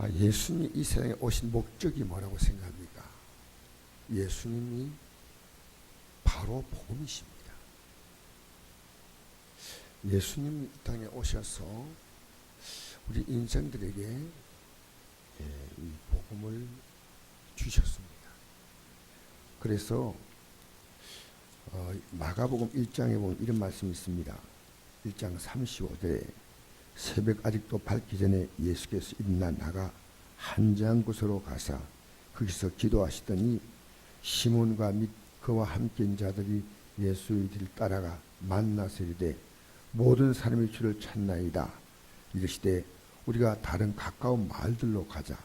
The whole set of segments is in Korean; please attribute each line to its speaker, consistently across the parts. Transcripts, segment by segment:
Speaker 1: 아, 예수님이 이 세상에 오신 목적이 뭐라고 생각합니까? 예수님이 바로 복음이십니다. 예수님이 이 땅에 오셔서 우리 인생들에게 예, 이 복음을 주셨습니다. 그래서 어, 마가복음 1장에 보면 이런 말씀이 있습니다. 1장 35절에 새벽 아직도 밝기 전에 예수께서 일어나 나가 한장 곳으로 가사 거기서 기도하시더니 시몬과 및 그와 함께 있는 자들이 예수의 뒤를 따라가 만나서 이르되 모든 사람이 주를 찾나이다. 이르시되 우리가 다른 가까운 마을들로 가자.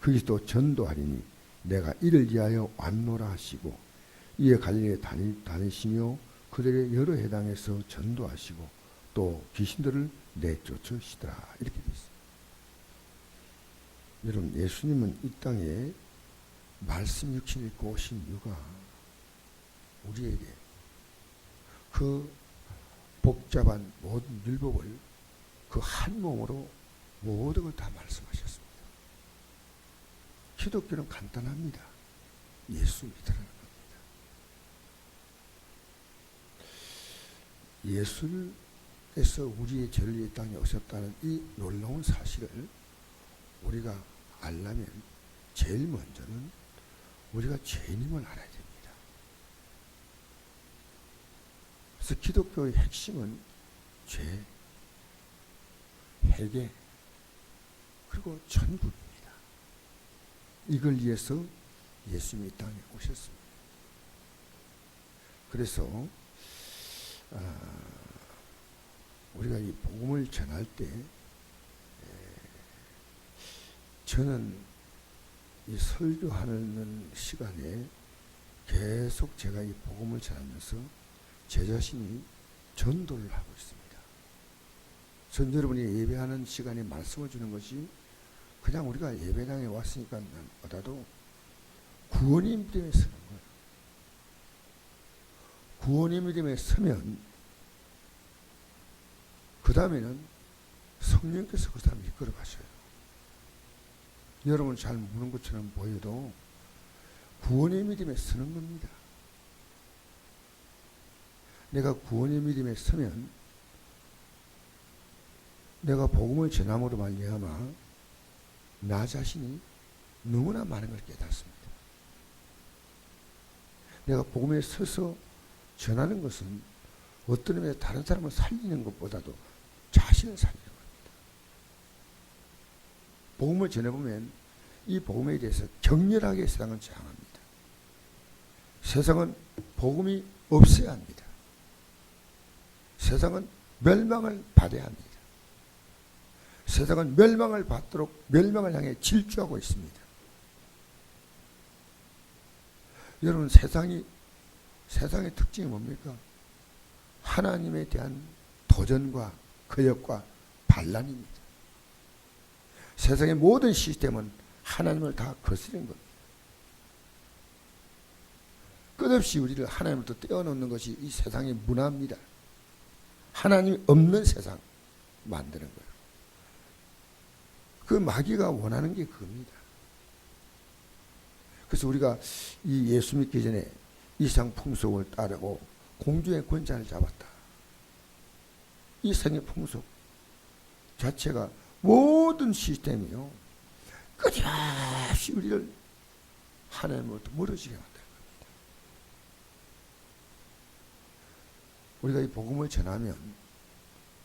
Speaker 1: 거기서도 전도하리니 내가 이를 위하여 왔노라 하시고 이에 갈릴리에 다니, 다니시며 그들의 여러 해당에서 전도하시고 또 귀신들을 내쫓으시더라 이렇게 되어 있습니다. 여러분 예수님은 이 땅에 말씀 육신을 입고 오신 이유가 우리에게 그 복잡한 모든 율법을 그 한 몸으로 모든 걸 다 말씀하셨습니다. 기독교는 간단합니다. 예수 믿으라는 겁니다. 예수 에서 우리의 이 땅에 오셨다는 이 놀라운 사실을 우리가 알려면 제일 먼저는 우리가 죄인임을 알아야 됩니다. 그래서 기독교의 핵심은 죄, 회개, 그리고 천국입니다. 이걸 위해서 예수님이 이 땅에 오셨습니다. 그래서 아, 우리가 이 복음을 전할 때 에, 저는 이 설교하는 시간에 계속 제가 이 복음을 전하면서 제 자신이 전도를 하고 있습니다. 전 여러분이 예배하는 시간에 말씀을 주는 것이 그냥 우리가 예배당에 왔으니까 보다도 구원의 믿음에 서는 거예요. 구원의 믿음에 서면 그 다음에는 성령께서 그 사람 이끌어 가셔요. 여러분 잘 모르는 것처럼 보여도 구원의 믿음에 서는 겁니다. 내가 구원의 믿음에 서면 내가 복음을 전함으로 말미암아 나 자신이 너무나 많은 걸 깨닫습니다. 내가 복음에 서서 전하는 것은 어떤 의미에서 다른 사람을 살리는 것보다도 자신을 살리는 겁니다. 복음을 전해보면 이 복음에 대해서 격렬하게 세상은 저항합니다. 세상은 복음이 없어야 합니다. 세상은 멸망을 받아야 합니다. 세상은 멸망을 받도록 멸망을 향해 질주하고 있습니다. 여러분 세상이 세상의 특징이 뭡니까? 하나님에 대한 도전과 거역과 반란입니다. 세상의 모든 시스템은 하나님을 다 거스른 겁니다. 끝없이 우리를 하나님부터 떼어놓는 것이 이 세상의 문화입니다. 하나님이 없는 세상 만드는 거예요. 그 마귀가 원하는 게 그겁니다. 그래서 우리가 이 예수 믿기 전에 이 세상 풍속을 따르고 공주의 권자를 잡았다. 이 생의 풍속 자체가 모든 시스템이요. 끝없이 우리를 하나님으로부터 멀어지게 만드는 겁니다. 우리가 이 복음을 전하면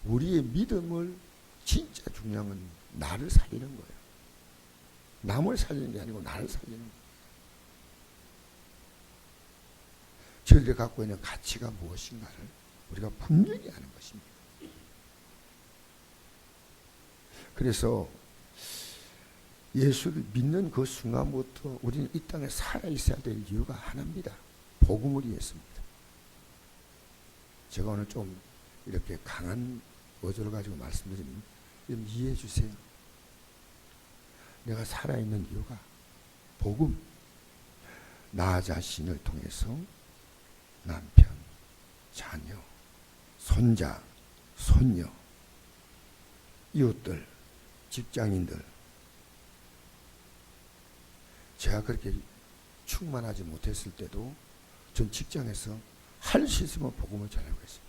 Speaker 1: 우리의 믿음을 진짜 중요한 건 나를 살리는 거예요. 남을 살리는 게 아니고 나를 살리는 거예요. 저희들이 갖고 있는 가치가 무엇인가를 우리가 분명히 아는 것입니다. 그래서 예수를 믿는 그 순간부터 우리는 이 땅에 살아 있어야 될 이유가 하나입니다. 복음을 위해서입니다. 제가 오늘 좀 이렇게 강한 어조를 가지고 말씀드리면 좀 이해해 주세요. 내가 살아있는 이유가 복음, 나 자신을 통해서 남편, 자녀, 손자, 손녀, 이웃들, 직장인들, 제가 그렇게 충만하지 못했을 때도 전 직장에서 할 수 있으면 복음을 전하고 있습니다.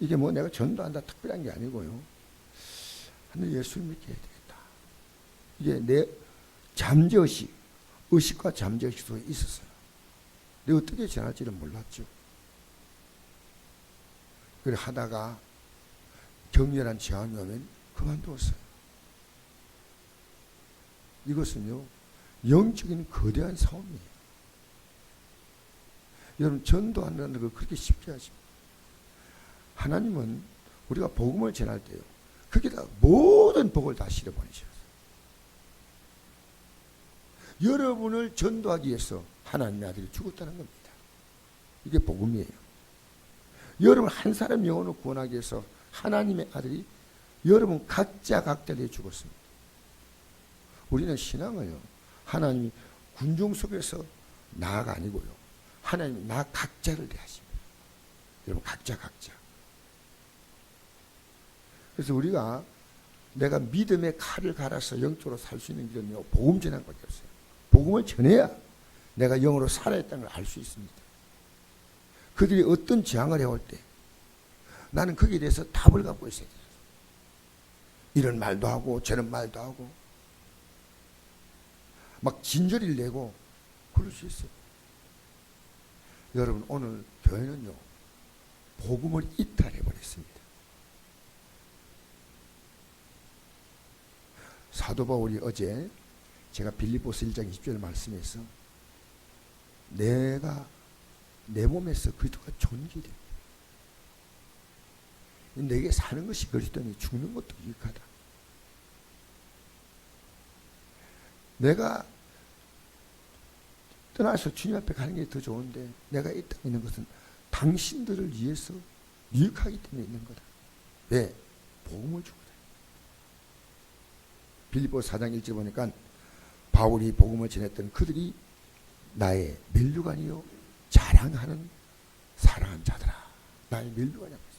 Speaker 1: 이게 뭐 내가 전도한다 특별한 게 아니고요. 하늘 예수를 믿게 해야 되겠다. 이게 내 잠재의식, 의식과 잠재의식 속에 있었어요. 내가 어떻게 전할지를 몰랐죠. 그래 하다가 격렬한 제한이 오면 그만두었어요. 이것은요, 영적인 거대한 싸움이에요. 여러분, 전도한다는 거 그렇게 쉽게 하십니다. 하나님은 우리가 복음을 전할 때요, 거기다 모든 복을 다 실어보내셨어요. 여러분을 전도하기 위해서 하나님의 아들이 죽었다는 겁니다. 이게 복음이에요. 여러분 한 사람 영혼을 구원하기 위해서 하나님의 아들이 여러분 각자 각자에 죽었습니다. 우리는 신앙은요, 하나님이 군중 속에서 나가 아니고요, 하나님이 나 각자를 대하십니다. 여러분 각자 각자. 그래서 우리가 내가 믿음의 칼을 갈아서 영적으로 살 수 있는 길은요, 복음 전환밖에 없어요. 복음을 전해야 내가 영으로 살아있다는 걸 알 수 있습니다. 그들이 어떤 재앙을 해올 때 나는 거기에 대해서 답을 갖고 있어야 돼요. 이런 말도 하고 저런 말도 하고 막 진저리를 내고 그럴 수 있어요. 여러분 오늘 교회는요 복음을 이탈해 버렸습니다. 사도 바울이 어제 제가 빌립보서 1장 20절 말씀에서 내가 내 몸에서 그리스도가 존귀됩니다. 내게 사는 것이 그리스도니 죽는 것도 유익하다. 내가 떠나서 주님 앞에 가는 게 더 좋은데 내가 이 땅에 있는 것은 당신들을 위해서 유익하기 때문에 있는 거다. 왜? 복음을 주거든. 빌리보 4장 1절 보니까 바울이 복음을 전했던 그들이 나의 멜류관이요 자랑하는 사랑한 자들아 나의 했습니다.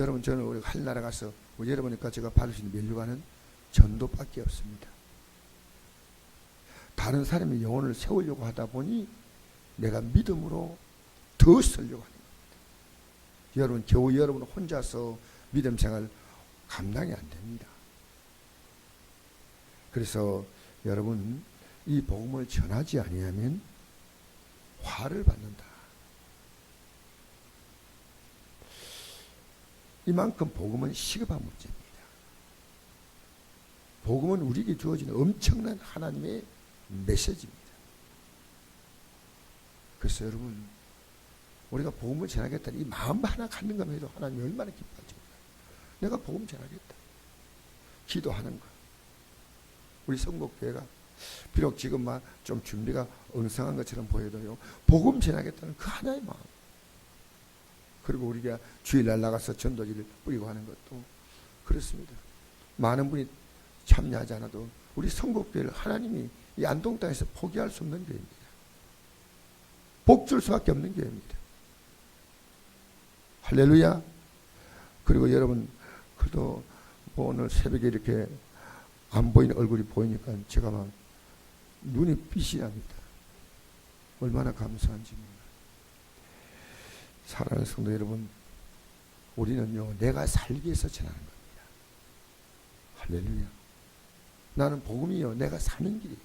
Speaker 1: 여러분 저는 우리 할나라 가서 우리 여러분이니까 제가 받을 수 있는 멜류관은 전도밖에 없습니다. 다른 사람의 영혼을 세우려고 하다 보니 내가 믿음으로 더 쓰려고 겁니다. 여러분 겨우 여러분 혼자서 믿음 생활 감당이 안 됩니다. 그래서 여러분 이 복음을 전하지 아니하면 화를 받는다. 이만큼 복음은 시급한 문제입니다. 복음은 우리에게 주어진 엄청난 하나님의 메시지입니다. 그래서 여러분 우리가 복음을 전하겠다는 이 마음 하나 갖는 것만 해도 하나님이 얼마나 몰라요. 내가 복음 전하겠다. 기도하는 것. 우리 성목교회가 비록 지금만 좀 준비가 엉성한 것처럼 보여도요. 복음 전하겠다는 그 하나의 마음. 그리고 우리가 주일날 나가서 전도지를 뿌리고 하는 것도 그렇습니다. 많은 분이 참여하지 않아도 우리 성국교회를 하나님이 이 안동 땅에서 포기할 수 없는 교회입니다. 복줄 수밖에 없는 교회입니다. 할렐루야. 그리고 여러분, 그래도 뭐 오늘 새벽에 이렇게 안 보이는 얼굴이 보이니까 제가 막 눈이 빛이 납니다. 얼마나 감사한지. 사랑하는 성도 여러분, 우리는요, 내가 살기 위해서 전하는 겁니다. 할렐루야. 나는 복음이요, 내가 사는 길이에요.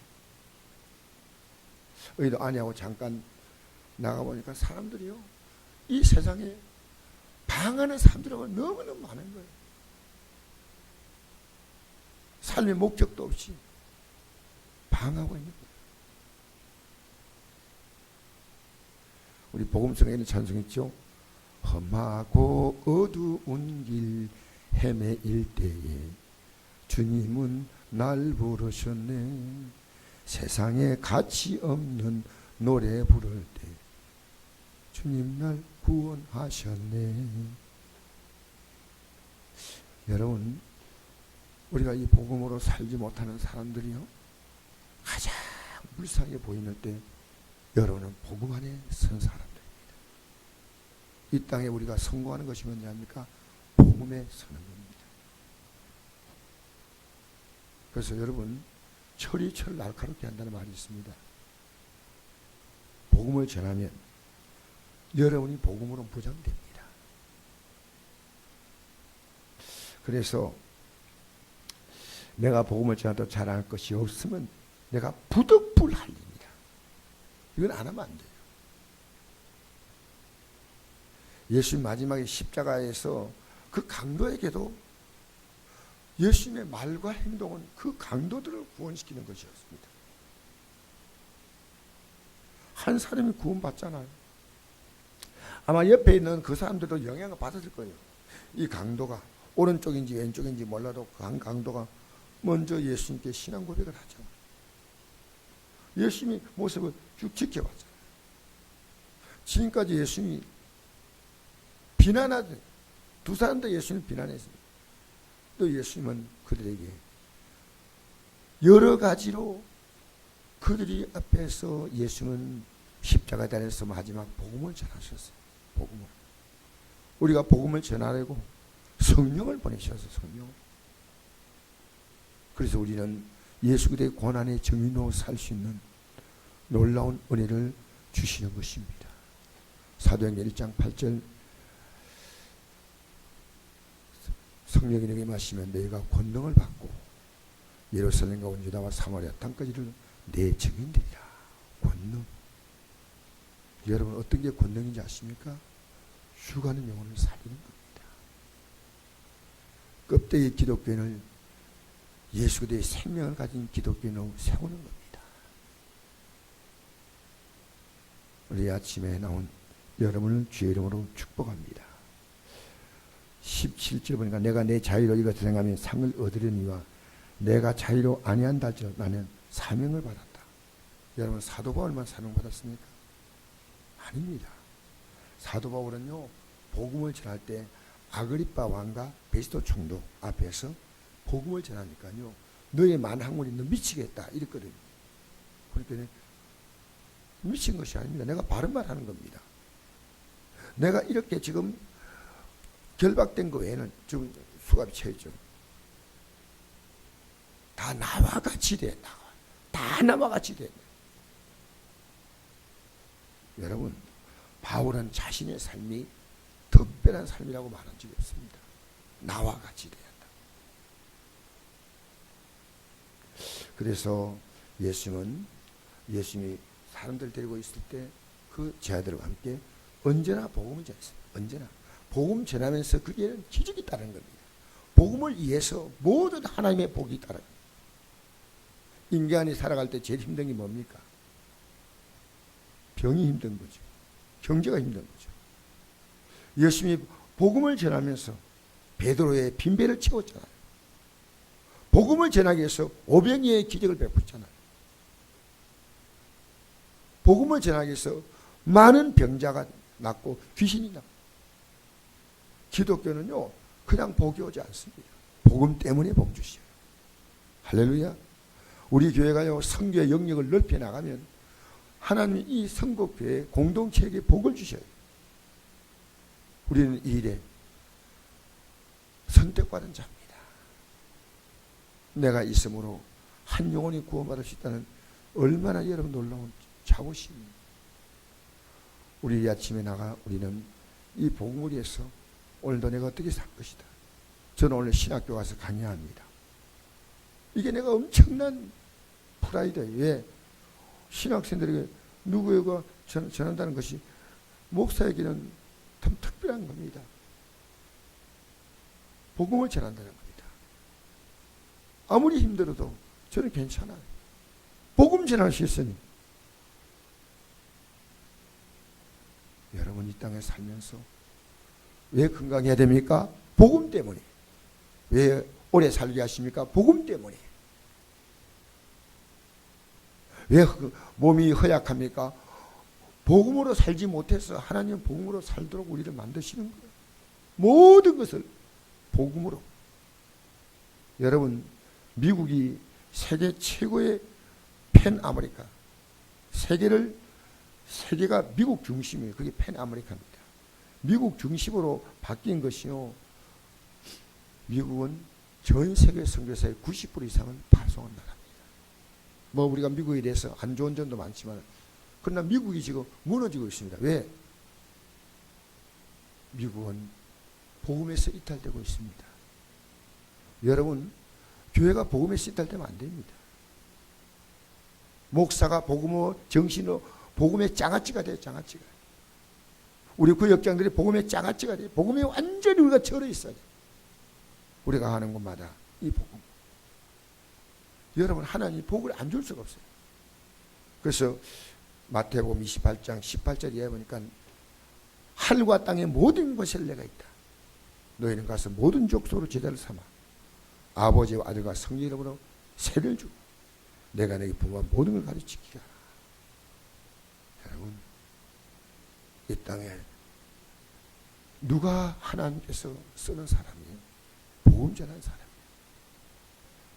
Speaker 1: 의도 아니하고 잠깐 나가보니까 사람들이요, 이 세상에 방하는 사람들하고 너무너무 많은 거예요. 삶의 목적도 없이 방하고 있는 거예요. 우리 복음성에는 찬송 있죠. 험하고 어두운 길 헤매일 때에 주님은 날 부르셨네. 세상에 가치 없는 노래 부를 때 주님 날 구원하셨네. 여러분, 우리가 이 복음으로 살지 못하는 사람들이요. 가장 불쌍해 보이는 때 여러분은 복음 안에 선 사람들입니다. 이 땅에 우리가 성공하는 것이 뭐냐입니까? 복음에 서는 겁니다. 그래서 여러분 철이 철 날카롭게 한다는 말이 있습니다. 복음을 전하면 여러분이 복음으로 보장됩니다. 그래서 내가 복음을 전하도 잘할 것이 없으면 내가 부득불할입니다. 이건 안 하면 안 돼요. 예수님 마지막에 십자가에서 그 강도에게도 예수님의 말과 행동은 그 강도들을 구원시키는 것이었습니다. 한 사람이 구원받잖아요. 아마 옆에 있는 그 사람들도 영향을 받았을 거예요. 이 강도가 오른쪽인지 왼쪽인지 몰라도 그강 강도가 먼저 예수님께 신앙 고백을 하죠. 예수님이 모습을 쭉 지켜봤잖아요. 지금까지 예수님이 비난하던 두 사람도 예수님을 비난했습니다. 또 예수님은 그들에게 여러 가지로 그들이 앞에서 예수님은 십자가 달에서 마지막 복음을 전하셨어요. 복음을. 우리가 복음을 전하려고 성령을 보내셔서 성령. 그래서 우리는 예수 그리스도의 고난의 증인으로 살 수 있는 놀라운 은혜를 주시는 것입니다. 사도행전 1장 8절 성령이 내게 마시면 너희가 권능을 받고 예루살렘과 온유다와 사마리아 땅까지를 내 증인 되리라. 권능. 여러분 어떤 게 권능인지 아십니까? 죽어가는 영혼을 살리는 겁니다. 껍데기 기독교인을 예수 그리스도의 생명을 가진 기독교인으로 세우는 겁니다. 우리 아침에 나온 여러분을 주의 이름으로 축복합니다. 17절 보니까 내가 내 자유로 이것을 행하면 상을 얻으려니와 내가 자유로 아니한다 저 나는 사명을 받았다. 여러분 사도 바울만 사명 받았습니까? 아닙니다. 사도 바울은요 복음을 전할 때 아그리파 왕과 베스토 총독 앞에서 복음을 전하니까요 너의 만학문이 너 미치겠다 이랬거든요. 그러니까 미친 것이 아닙니다. 내가 바른 말 하는 겁니다. 내가 이렇게 지금 결박된 거 외에는 지금 수갑이 채있죠. 다 나와 같이 돼. 나와. 다 나와 같이 돼. 여러분, 바울은 자신의 삶이 특별한 삶이라고 말한 적이 없습니다. 나와 같이 돼야 한다. 그래서 예수님은 예수님이 사람들 데리고 있을 때 그 제자들과 함께 언제나 복음을 전했어요. 언제나. 복음 전하면서 그게는 기적이 따르는 겁니다. 복음을 위해서 모든 하나님의 복이 따라요. 인간이 살아갈 때 제일 힘든 게 뭡니까? 병이 힘든 거죠. 경제가 힘든 거죠. 예수님이 복음을 전하면서 베드로의 빈배를 채웠잖아요. 복음을 전하기 위해서 오병이의 기적을 베풀잖아요. 복음을 전하기 위해서 많은 병자가 낫고 귀신이 낫고 기독교는요 그냥 복이 오지 않습니다. 복음 때문에 복 주시요. 할렐루야. 우리 교회가요 성교의 영역을 넓혀 나가면 하나님이 이 성국교회 공동체에게 복을 주셔요. 우리는 이 일에 선택받은 자입니다. 내가 있으므로 한 영혼이 구원받을 수 있다는 얼마나 여러분 놀라운 자부심입니다. 우리 이 아침에 나가 우리는 이 복음을 위해서 오늘도 내가 어떻게 살 것이다. 저는 오늘 신학교 가서 강의합니다. 이게 내가 엄청난 프라이드예요. 왜? 신학생들에게 누구에게 전, 전한다는 것이 목사에게는 참 특별한 겁니다. 복음을 전한다는 겁니다. 아무리 힘들어도 저는 괜찮아요. 복음 전할 수 있으니 여러분 이 땅에 살면서 왜 건강해야 됩니까? 복음 때문에. 왜 오래 살게 하십니까? 복음 때문에. 왜 몸이 허약합니까? 복음으로 살지 못해서 하나님 복음으로 살도록 우리를 만드시는 거예요. 모든 것을 복음으로. 여러분, 미국이 세계 최고의 팬 아메리카. 세계를 세계가 미국 중심이에요. 그게 팬 아메리카입니다. 미국 중심으로 바뀐 것이요. 미국은 전 세계 선교사의 90% 이상은 파송한 나라입니다. 뭐 우리가 미국에 대해서 안 좋은 점도 많지만 그러나 미국이 지금 무너지고 있습니다. 왜? 미국은 복음에서 이탈되고 있습니다. 여러분 교회가 복음에서 이탈되면 안 됩니다. 목사가 복음의 정신으로 복음의 장아찌가 돼요. 장아찌가. 우리 구역장들이 복음의 장아찌가 돼요. 복음에 완전히 우리가 절어 있어야 돼요. 우리가 하는 곳마다 이 복음. 여러분 하나님 복을 안 줄 수가 없어요. 그래서 마태복음 28장 18절에 보니까 하늘과 땅의 모든 것에 내가 있다. 너희는 가서 모든 족속으로 제자를 삼아 아버지와 아들과 성령 이름으로 세를 주고 내가 내게 부모한 모든 걸 가르치게 하라. 여러분 이 땅에 누가 하나님께서 쓰는 사람이에요? 전한 사람이에요.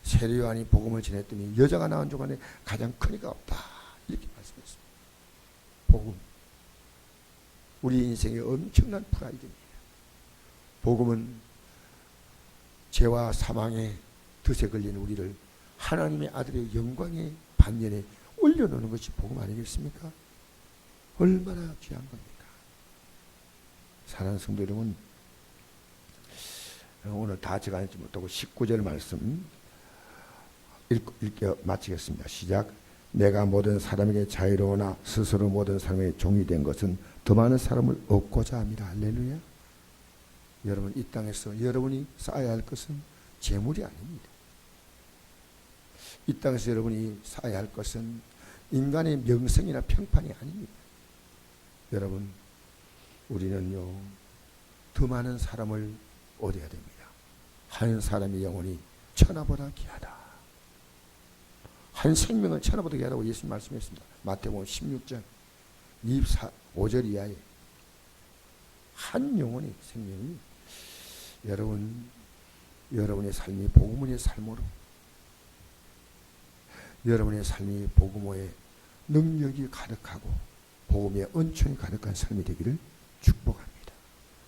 Speaker 1: 세례요한이 복음을 전했더니 여자가 종 안에 가장 큰 이가 없다. 이렇게 말씀했습니다. 복음. 우리 인생의 엄청난 프라이드입니다. 복음은 죄와 사망의 덫에 걸린 우리를 하나님의 아들의 영광의 반면에 올려놓는 것이 복음 아니겠습니까? 얼마나 귀한 겁니까? 사랑하는 성도 여러분, 오늘 다 제가 읽지 못하고 19절 말씀 읽고, 읽겨 마치겠습니다. 시작. 내가 모든 사람에게 자유로우나 스스로 모든 사람에게 종이 된 것은 더 많은 사람을 얻고자 합니다. 할렐루야. 여러분 이 땅에서 여러분이 쌓아야 할 것은 재물이 아닙니다. 이 땅에서 여러분이 쌓아야 할 것은 인간의 명성이나 평판이 아닙니다. 여러분 우리는요 더 많은 사람을 얻어야 됩니다. 한 사람의 영혼이 천하보다 귀하다. 한 생명은 천하보다 귀하다고 예수님 말씀했습니다. 마태복음 16장 24, 5절 이하에 한 영혼의 생명이 여러분 여러분의 삶이 복음의 삶으로 여러분의 삶이 복음의 능력이 가득하고 복음의 은총이 가득한 삶이 되기를 축복합니다.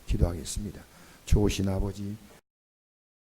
Speaker 1: 기도하겠습니다. 좋으신 아버지